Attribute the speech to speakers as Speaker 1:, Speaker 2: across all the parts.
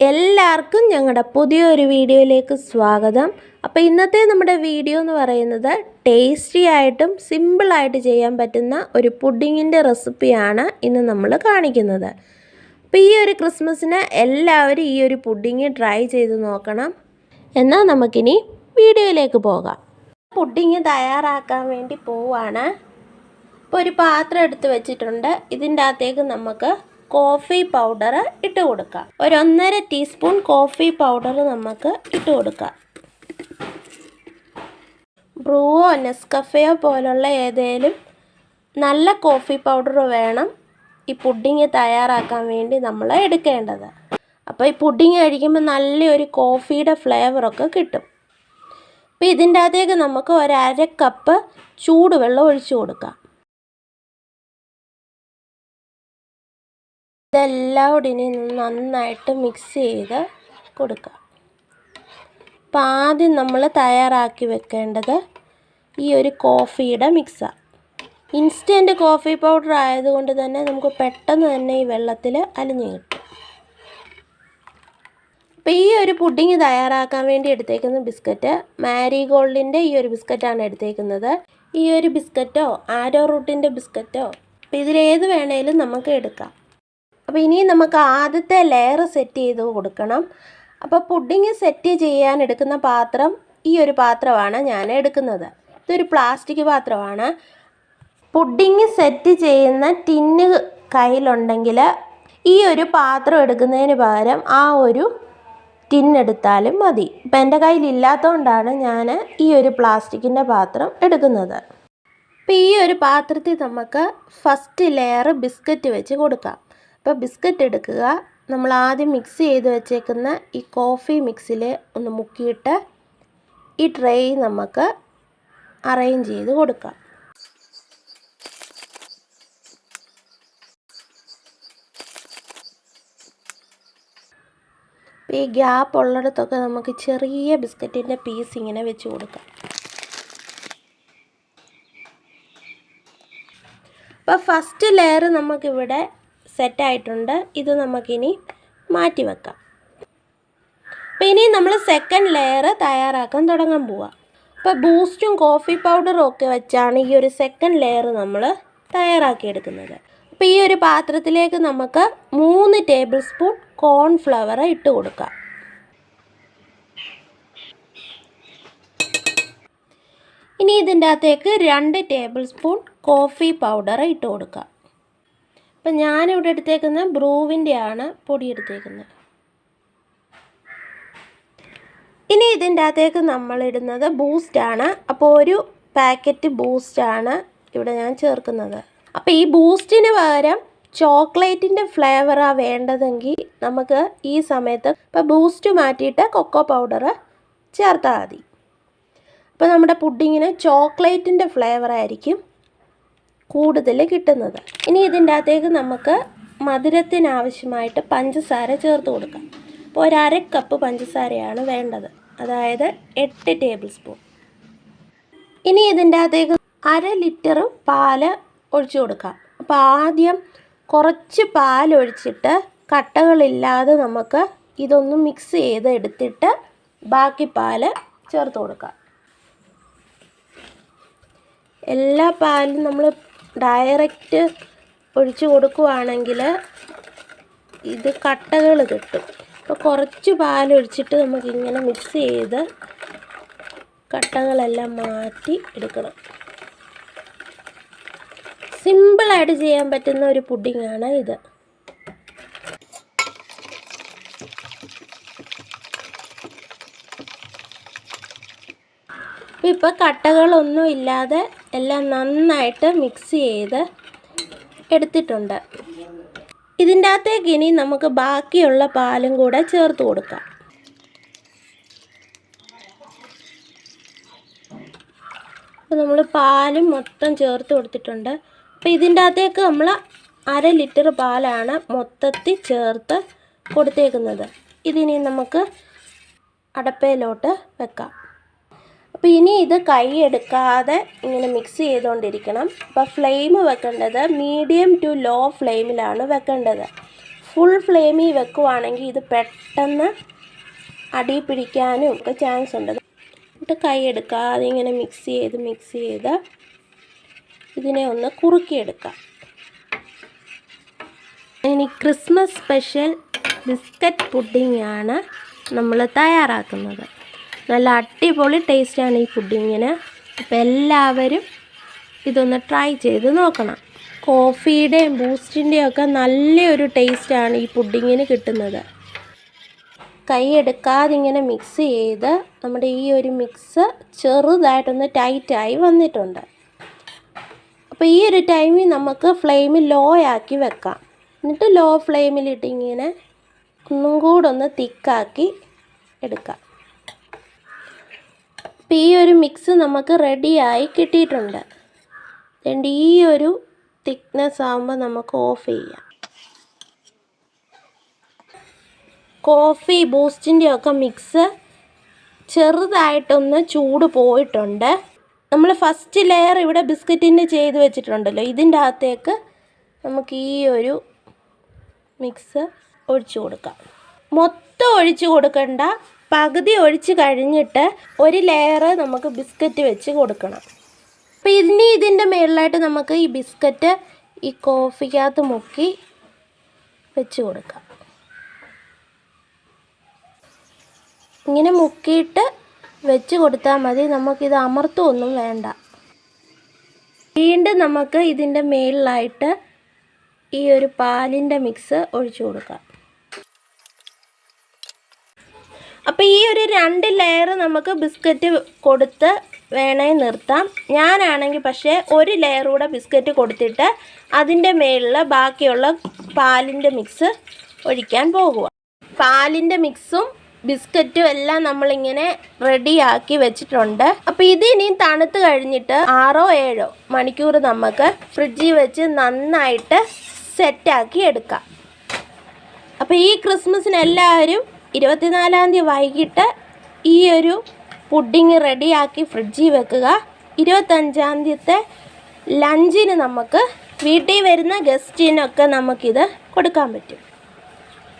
Speaker 1: എല്ലാവർക്കും ഞങ്ങളുടെ പുതിയൊരു വീഡിയോയിലേക്ക് സ്വാഗതം. അപ്പോൾ ഇന്നത്തെ നമ്മുടെ വീഡിയോ എന്ന് പറയുന്നത് ടേസ്റ്റി ആയിട്ടും സിമ്പിളായിട്ട് ചെയ്യാൻ പറ്റുന്ന ഒരു പുഡിങ്ങിന്റെ റെസിപ്പിയാണ് ഇന്ന് നമ്മൾ കാണിക്കുന്നത്. അപ്പോൾ ഈ ഒരു ക്രിസ്മസിന് എല്ലാവരും ഈ ഒരു പുഡിങ് ട്രൈ ചെയ്ത് നോക്കണം. എന്നാൽ നമുക്കിനി വീഡിയോയിലേക്ക് പോകാം. പുഡിങ് തയ്യാറാക്കാൻ വേണ്ടി പോവാണ്. ഇപ്പോൾ ഒരു പാത്രം എടുത്ത് വെച്ചിട്ടുണ്ട്. ഇതിന്റെ അകത്തേക്ക് നമുക്ക് കോഫി പൗഡർ ഇട്ട് കൊടുക്കാം ഒരൊന്നര ടീസ്പൂൺ കോഫി പൗഡർ നമുക്ക് ഇട്ട് കൊടുക്കാം ബ്രൂവോ നെസ്കഫയോ പോലുള്ള ഏതേലും നല്ല കോഫി പൗഡർ വേണം ഈ പുഡിങ് തയ്യാറാക്കാൻ വേണ്ടി നമ്മൾ എടുക്കേണ്ടത്. അപ്പോൾ ഈ പുഡിങ് കഴിക്കുമ്പോൾ നല്ലൊരു കോഫിയുടെ ഫ്ലേവറൊക്കെ കിട്ടും. അപ്പോൾ ഇതിന്റെ അകത്തേക്ക് നമുക്ക് ഒരു അര കപ്പ് ചൂടുവെള്ളം ഒഴിച്ചു കൊടുക്കാം. ഇതെല്ലാം ഇനി നന്നായിട്ട് മിക്സ് ചെയ്ത് കൊടുക്കുക അപ്പം ആദ്യം നമ്മൾ തയ്യാറാക്കി വെക്കേണ്ടത് ഈ ഒരു കോഫിയുടെ മിക്സാണ് ഇൻസ്റ്റന്റ് കോഫി പൗഡർ ആയതുകൊണ്ട് തന്നെ നമുക്ക് പെട്ടെന്ന് തന്നെ ഈ വെള്ളത്തിൽ അലിഞ്ഞു കിട്ടും. അപ്പോൾ ഈ ഒരു പുഡിങ് തയ്യാറാക്കാൻ വേണ്ടി എടുത്തേക്കുന്ന ബിസ്ക്കറ്റ് മാരിഗോൾഡിന്റെ ഈ ഒരു ബിസ്ക്കറ്റാണ് എടുത്തേക്കുന്നത്. ഈ ഒരു ബിസ്ക്കറ്റോ ആരോ റൂട്ടിന്റെ ബിസ്ക്കറ്റോ അപ്പോൾ ഇതിലേത് വേണേലും നമുക്ക് എടുക്കാം. അപ്പോൾ ഇനി നമുക്ക് ആദ്യത്തെ ലെയർ സെറ്റ് ചെയ്ത് കൊടുക്കണം. അപ്പോൾ പുഡിങ് സെറ്റ് ചെയ്യാൻ എടുക്കുന്ന പാത്രം ഈ ഒരു പാത്രമാണ് ഞാൻ എടുക്കുന്നത്. ഇതൊരു പ്ലാസ്റ്റിക് പാത്രമാണ്. പുഡിങ് സെറ്റ് ചെയ്യുന്ന ടിന്ന് കയ്യിലുണ്ടെങ്കിൽ ഈ ഒരു പാത്രം എടുക്കുന്നതിന് പകരം ആ ഒരു ടിന്നെടുത്താലും മതി. ഇപ്പം എന്റെ കയ്യിലില്ലാത്തതുകൊണ്ടാണ് ഞാൻ ഈ ഒരു പ്ലാസ്റ്റിക്കിന്റെ പാത്രം എടുക്കുന്നത്. അപ്പോൾ ഈ ഒരു പാത്രത്തിൽ നമുക്ക് ഫസ്റ്റ് ലെയർ ബിസ്ക്കറ്റ് വെച്ച് കൊടുക്കാം. അപ്പോൾ ബിസ്ക്കറ്റ് എടുക്കുക. നമ്മൾ ആദ്യം മിക്സ് ചെയ്ത് വെച്ചേക്കുന്ന ഈ കോഫി മിക്സിൽ ഒന്ന് മുക്കിയിട്ട് ഈ ട്രേ നമുക്ക് അറേഞ്ച് ചെയ്ത് കൊടുക്കാം. ഈ ഗ്യാപ്പ് ഉള്ളിടത്തൊക്കെ നമുക്ക് ചെറിയ ബിസ്ക്കറ്റിന്റെ പീസ് ഇങ്ങനെ വെച്ച് കൊടുക്കാം. അപ്പോൾ ഫസ്റ്റ് ലെയർ നമുക്കിവിടെ സെറ്റായിട്ടുണ്ട്. ഇത് നമുക്കിനി മാറ്റി വെക്കാം അപ്പോൾ ഇനി നമ്മൾ സെക്കൻഡ് ലെയർ തയ്യാറാക്കാൻ തുടങ്ങാൻ പോവാം. അപ്പോൾ ബൂസ്റ്റും കോഫി പൗഡറും ഒക്കെ വെച്ചാണ് ഈ ഒരു സെക്കൻഡ് ലെയർ നമ്മൾ തയ്യാറാക്കിയെടുക്കുന്നത്. അപ്പോൾ ഈ ഒരു പാത്രത്തിലേക്ക് നമുക്ക് മൂന്ന് ടേബിൾ സ്പൂൺ കോൺഫ്ലവർ ഇട്ട് കൊടുക്കാം. ഇനി ഇതിന്റെ അകത്തേക്ക് രണ്ട് ടേബിൾ സ്പൂൺ കോഫി പൗഡർ ഇട്ട് കൊടുക്കാം. അപ്പം ഞാനിവിടെ എടുത്തേക്കുന്നത് ബ്രൂവിന്റെ ആണ് പൊടി എടുത്തേക്കുന്നത്. ഇനി ഇതിന്റെ അകത്തേക്ക് നമ്മളിടുന്നത് ബൂസ്റ്റാണ് അപ്പോൾ ഒരു പാക്കറ്റ് ബൂസ്റ്റാണ് ഇവിടെ ഞാൻ ചേർക്കുന്നത്. അപ്പോൾ ഈ ബൂസ്റ്റിന് പകരം ചോക്ലേറ്റിന്റെ ഫ്ലേവറാണ് വേണ്ടതെങ്കിൽ നമുക്ക് ഈ സമയത്ത് ഇപ്പോൾ ബൂസ്റ്റ് മാറ്റിയിട്ട് കൊക്കോ പൗഡർ ചേർത്താൽ മതി. അപ്പോൾ നമ്മുടെ പുഡിങ്ങിന് ചോക്ലേറ്റിന്റെ ഫ്ലേവറായിരിക്കും കൂടുതൽ കിട്ടുന്നത്. ഇനി ഇതിന്റെ അകത്തേക്ക് നമുക്ക് മധുരത്തിനാവശ്യമായിട്ട് പഞ്ചസാര ചേർത്ത് കൊടുക്കാം. അപ്പോൾ ഒരു അര കപ്പ് പഞ്ചസാരയാണ് വേണ്ടത്. അതായത് എട്ട് ടേബിൾ സ്പൂൺ ഇനി ഇതിന്റെ അകത്തേക്ക് അര ലിറ്റർ പാൽ ഒഴിച്ചു കൊടുക്കാം. അപ്പോൾ ആദ്യം കുറച്ച് പാലൊഴിച്ചിട്ട് കട്ടകളില്ലാതെ നമുക്ക് ഇതൊന്ന് മിക്സ് ചെയ്ത് എടുത്തിട്ട് ബാക്കി പാൽ ചേർത്ത് കൊടുക്കാം. എല്ലാ പാലും നമ്മൾ ഡയറക്റ്റ് ഒഴിച്ച് കൊടുക്കുവാണെങ്കിൽ ഇത് കട്ടകൾ കിട്ടും. അപ്പോൾ കുറച്ച് പാലൊഴിച്ചിട്ട് നമുക്കിങ്ങനെ മിക്സ് ചെയ്ത് കട്ടകളെല്ലാം മാറ്റി എടുക്കണം. സിമ്പിളായിട്ട് ചെയ്യാൻ പറ്റുന്ന ഒരു പുഡിങ്ങാണ് ഇത്. ഇപ്പോൾ കട്ടകളൊന്നും ഇല്ലാതെ എല്ലാം നന്നായിട്ട് മിക്സ് ചെയ്ത് എടുത്തിട്ടുണ്ട്. ഇതിന്റെ അകത്തേക്ക് ഇനി നമുക്ക് ബാക്കിയുള്ള പാലും കൂടെ ചേർത്ത് കൊടുക്കാം. അപ്പോൾ നമ്മൾ പാലും മൊത്തം ചേർത്ത് കൊടുത്തിട്ടുണ്ട്. അപ്പോൾ ഇതിന്റെ അകത്തേക്ക് നമ്മൾ അര ലിറ്റർ പാലാണ് മൊത്തത്തിൽ ചേർത്ത് കൊടുത്തേക്കുന്നത്. ഇതിനി നമുക്ക് അടപ്പയിലോട്ട് വെക്കാം. അപ്പോൾ ഇനി ഇത് കൈ എടുക്കാതെ ഇങ്ങനെ മിക്സ് ചെയ്തുകൊണ്ടിരിക്കണം അപ്പോൾ ഫ്ലെയിം വെക്കേണ്ടത് മീഡിയം ടു ലോ ഫ്ലെയിമിലാണ് വെക്കേണ്ടത്. ഫുൾ ഫ്ലെയിമിൽ വെക്കുവാണെങ്കിൽ ഇത് പെട്ടെന്ന് അടി പിടിക്കാനും ഒക്കെ ചാൻസ് ഉണ്ട്. എന്നിട്ട് കൈ എടുക്കാതെ ഇങ്ങനെ മിക്സ് ചെയ്ത് മിക്സ് ചെയ്ത് ഇതിനെ ഒന്ന് കുറുക്കിയെടുക്കാം. ഇനി ക്രിസ്മസ് സ്പെഷ്യൽ ബിസ്ക്കറ്റ് പുഡിംഗ് ആണ് നമ്മൾ തയ്യാറാക്കുന്നത്. നല്ല അടിപൊളി ടേസ്റ്റാണ് ഈ പുഡിങ്ങിന് അപ്പോൾ എല്ലാവരും ഇതൊന്ന് ട്രൈ ചെയ്ത് നോക്കണം. കോഫിയുടെയും ബൂസ്റ്റിന്റെയും ഒക്കെ നല്ലൊരു ടേസ്റ്റാണ് ഈ പുഡിങ്ങിന് കിട്ടുന്നത്. കൈ എടുക്കാതെ ഇങ്ങനെ മിക്സ് ചെയ്ത് നമ്മുടെ ഈ ഒരു മിക്സ് ചെറുതായിട്ടൊന്ന് ടൈറ്റായി വന്നിട്ടുണ്ട്. അപ്പോൾ ഈ ഒരു ടൈമിൽ നമുക്ക് ഫ്ലെയിം ലോ ആക്കി വെക്കാം. എന്നിട്ട് ലോ ഫ്ലെയിമിലിട്ട് ഇങ്ങനെ ഒന്നും കൂടെ ഒന്ന് തിക്കാക്കി എടുക്കാം. അപ്പോൾ ഈ ഒരു മിക്സ് നമുക്ക് റെഡിയായി കിട്ടിയിട്ടുണ്ട്. രണ്ട് ഈ ഒരു തിക്നെസ് ആകുമ്പോൾ നമുക്ക് ഓഫ് ചെയ്യാം. കോഫി ബൂസ്റ്റിന്റെ ഒക്കെ മിക്സ് ചെറുതായിട്ടൊന്ന് ചൂട് പോയിട്ടുണ്ട്. നമ്മൾ ഫസ്റ്റ് ലെയർ ഇവിടെ ബിസ്ക്കറ്റിന്റെ ചെയ്ത് വെച്ചിട്ടുണ്ടല്ലോ. ഇതിന്റെ അകത്തേക്ക് നമുക്ക് ഈ ഒരു മിക്സ് ഒഴിച്ചു കൊടുക്കാം. മൊത്തം ഒഴിച്ചു കൊടുക്കണ്ട. പകുതി ഒഴിച്ച് കഴിഞ്ഞിട്ട് ഒരു ലെയർ നമുക്ക് ബിസ്ക്കറ്റ് വെച്ച് കൊടുക്കണം. അപ്പോൾ ഇനി ഇതിന്റെ മുകളിലായിട്ട് നമുക്ക് ഈ ബിസ്ക്കറ്റ് ഈ കോഫിക്കകത്ത് മുക്കി വെച്ച് കൊടുക്കാം. ഇങ്ങനെ മുക്കിയിട്ട് വെച്ച് കൊടുത്താൽ മതി. നമുക്കിത് അമർത്തൊന്നും വേണ്ട. വീണ്ടും നമുക്ക് ഇതിന്റെ മുകളിലായിട്ട് ഈ ഒരു പാലിന്റെ മിക്സ് ഒഴിച്ചു കൊടുക്കാം. അപ്പോൾ ഈ ഒരു രണ്ട് ലെയർ നമുക്ക് ബിസ്ക്കറ്റ് കൊടുത്ത് വേണേ നിർത്താം. ഞാനാണെങ്കിൽ പക്ഷേ ഒരു ലെയർ കൂടെ ബിസ്ക്കറ്റ് കൊടുത്തിട്ട് അതിന്റെ മേളിൽ ബാക്കിയുള്ള പാലിന്റെ മിക്സ് ഒഴിക്കാൻ പോകുക പാലിന്റെ മിക്സും ബിസ്ക്കറ്റും എല്ലാം നമ്മളിങ്ങനെ റെഡിയാക്കി വെച്ചിട്ടുണ്ട്. അപ്പോൾ ഇത് ഇനിയും തണുത്ത് കഴിഞ്ഞിട്ട് ആറോ ഏഴോ മണിക്കൂർ നമുക്ക് ഫ്രിഡ്ജിൽ വെച്ച് നന്നായിട്ട് സെറ്റാക്കി എടുക്കാം. അപ്പോൾ ഈ ക്രിസ്മസിന് എല്ലാവരും ഇരുപത്തിനാലാം തീയതി വൈകിട്ട് ഈ ഒരു പുഡിങ് റെഡിയാക്കി ഫ്രിഡ്ജിൽ വെക്കുക. ഇരുപത്തഞ്ചാം തീയത്തെ ലഞ്ചിന് നമുക്ക് വീട്ടിൽ വരുന്ന ഗസ്റ്റിനൊക്കെ നമുക്കിത് കൊടുക്കാൻ പറ്റും.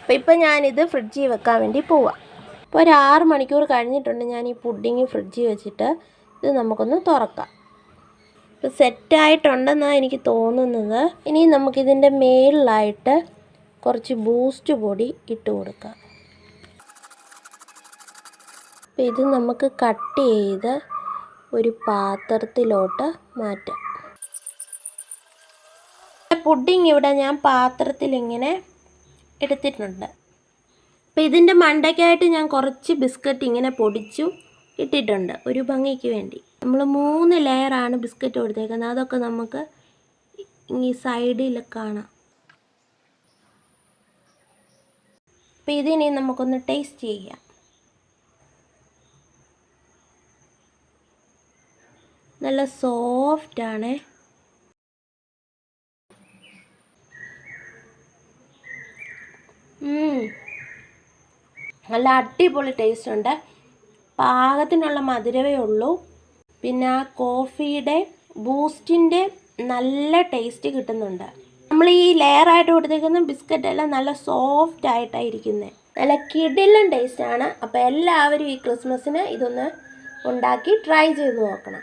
Speaker 1: അപ്പോൾ ഇപ്പം ഞാനിത് ഫ്രിഡ്ജിൽ വെക്കാൻ വേണ്ടി പോവാം. അപ്പോൾ ഒരു ആറ് മണിക്കൂർ കഴിഞ്ഞിട്ടുണ്ട് ഞാൻ ഈ പുഡിങ് ഫ്രിഡ്ജിൽ വെച്ചിട്ട് ഇത് നമുക്കൊന്ന് തുറക്കാം. ഇപ്പോൾ സെറ്റായിട്ടുണ്ടെന്നാണ് എനിക്ക് തോന്നുന്നത്. ഇനി നമുക്കിതിന്റെ മേളിലായിട്ട് കുറച്ച് ബൂസ്റ്റ് പൊടി ഇട്ട് കൊടുക്കാം. അപ്പോൾ ഇത് നമുക്ക് കട്ട് ചെയ്ത് ഒരു പാത്രത്തിലോട്ട് മാറ്റാം. പുഡിങ് ഇവിടെ ഞാൻ പാത്രത്തിൽ ഇങ്ങനെ എടുത്തിട്ടുണ്ട്. അപ്പോൾ ഇതിന്റെ മണ്ടയ്ക്കായിട്ട് ഞാൻ കുറച്ച് ബിസ്ക്കറ്റ് ഇങ്ങനെ പൊടിച്ചു ഇട്ടിട്ടുണ്ട് ഒരു ഭംഗിക്ക് വേണ്ടി. നമ്മൾ മൂന്ന് ലെയറാണ് ബിസ്ക്കറ്റ് കൊടുത്തേക്കുന്നത്. അതൊക്കെ നമുക്ക് ഈ സൈഡിൽ കാണാം. അപ്പോൾ ഇതിനെ നമുക്കൊന്ന് ടേസ്റ്റ് ചെയ്യാം. നല്ല സോഫ്റ്റ് ആണ്. നല്ല അടിപൊളി ടേസ്റ്റ് ഉണ്ട്. പാകത്തിനുള്ള മധുരവേ ഉള്ളൂ. പിന്നെ കോഫിയുടെ ബൂസ്റ്റിന്റെ നല്ല ടേസ്റ്റ് കിട്ടുന്നുണ്ട്. നമ്മൾ ഈ ലെയർ ആയിട്ട് കൊടുത്തേക്കുന്ന ബിസ്ക്കറ്റ് എല്ലാം നല്ല സോഫ്റ്റ് ആയിട്ടാണ് ഇരിക്കുന്നത് നല്ല കിടിലൻ ടേസ്റ്റാണ് അപ്പോൾ എല്ലാവരും ഈ ക്രിസ്മസിന് ഇതൊന്ന് ഉണ്ടാക്കി ട്രൈ ചെയ്ത് നോക്കണം.